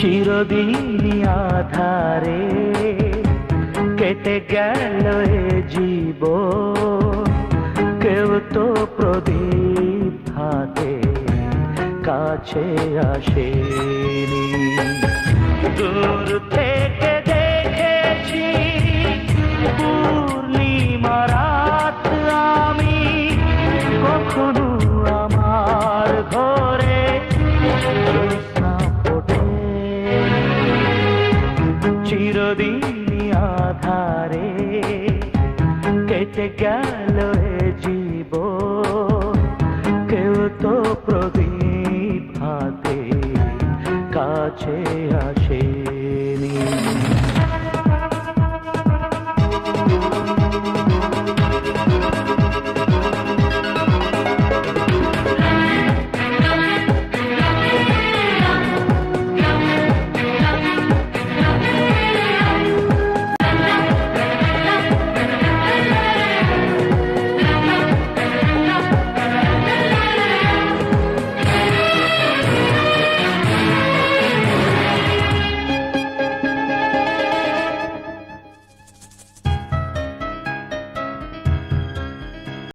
চিরদিনই আধারে প্রদীপ হাতে কাছে আসেনি দূর থেকে দেখেছি পূর্ণিমা আমি আমার ফোটেনি। আধারে কেটে গেল এ জীব কেউ তো প্রদীপ হাতে কাছে